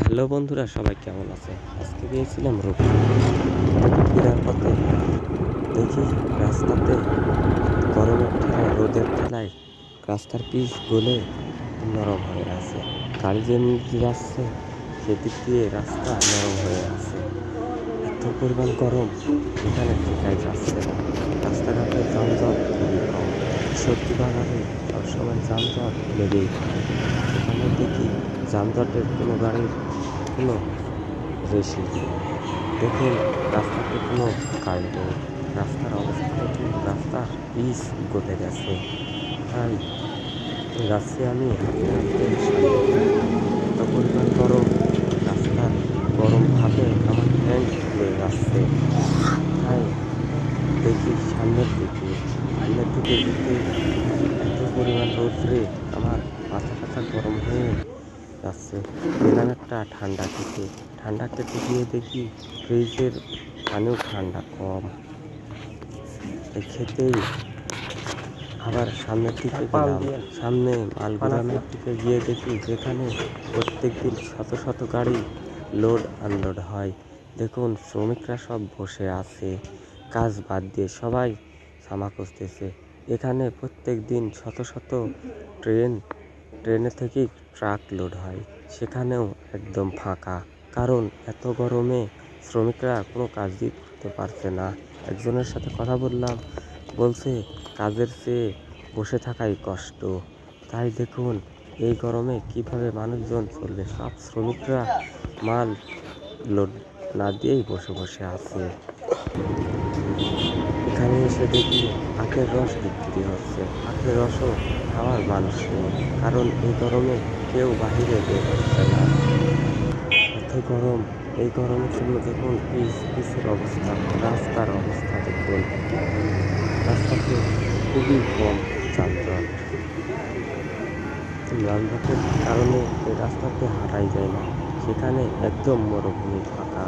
Hello বন্ধুরা, সবাই কেমন আছে? আজকে গিয়েছিলাম রূপ ফেরার পথে দেখি রাস্তাতে গরমের ঠেলায়, রোদের ঠেলায় রাস্তার পিচ গলে নরম হয়ে আছে। গাড়ি যেমনি যাচ্ছে, সেদিক দিয়ে রাস্তা নরম হয়ে আছে। এত পরিমাণ গরম, এখানে ঠেকাই যাচ্ছে না। রাস্তাঘাটে যানজট খুবই কম। সত্যি বাজারে সবসময় যানজট লেগেই থাকে। এখানে দেখি যানজটের কোনো গাড়ির কোনো নেই দেখুন রাস্তাতে কোনো গাড়ি নেই রাস্তার অবস্থা দেখুন, রাস্তা পিচ গলে গেছে। তাই যাচ্ছি আমি হাঁটতে হাঁটতে। এত পরিমাণ গরম রাস্তার গরম ভাবে আমার হ্যান্ড খুলে যাচ্ছে তাই দেখি সামনের দিকে সামনের দিকে যেতে এত পরিমাণ রৌদ্রে আমার মাথা ব্যথা গরম হয়ে যাচ্ছে গেলাম একটা ঠান্ডা খেতে। ঠান্ডা খেতে গিয়ে দেখি ফ্রিজের পানিও ঠান্ডা কম। খেতেই আবার সামনের দিকে গেলাম। সামনে মালগুদামের দিকে গিয়ে দেখি যেখানে প্রত্যেক দিন শত শত গাড়ি লোড আনলোড হয়। দেখুন শ্রমিকরা সব বসে আছে। কাজ বাদ দিয়ে সবাই সামা খুঁজতেছে। এখানে প্রত্যেক দিন শত শত ট্রেন ট্রেনে থেকেই ট্রাক লোড হয়। সেখানেও একদম ফাঁকা। কারণ এত গরমে শ্রমিকরা কোনো কাজই করতে পারছে না। একজনের সাথে কথা বললাম, বলছে কাজের চেয়ে বসে থাকাই কষ্ট। তাই দেখুন, এই গরমে কীভাবে মানুষজন চলবে। সব শ্রমিকরা মাল লোড না দিয়েই বসে বসে আছে। এসে দেখি আখের রস বিক্রি হচ্ছে। আখের রসও খাওয়ার মানুষ নেই, কারণ এই গরমে কেউ বাহিরে বের হচ্ছে না। এত গরম, এই গরমের জন্য দেখুন পিচ, পিচের অবস্থা, রাস্তার অবস্থা দেখুন। রাস্তাতে খুবই কম যানজট। যানজটের কারণে এই রাস্তাতে হাঁটাই যায় না, সেখানে একদম মরুভূমি ফাঁকা।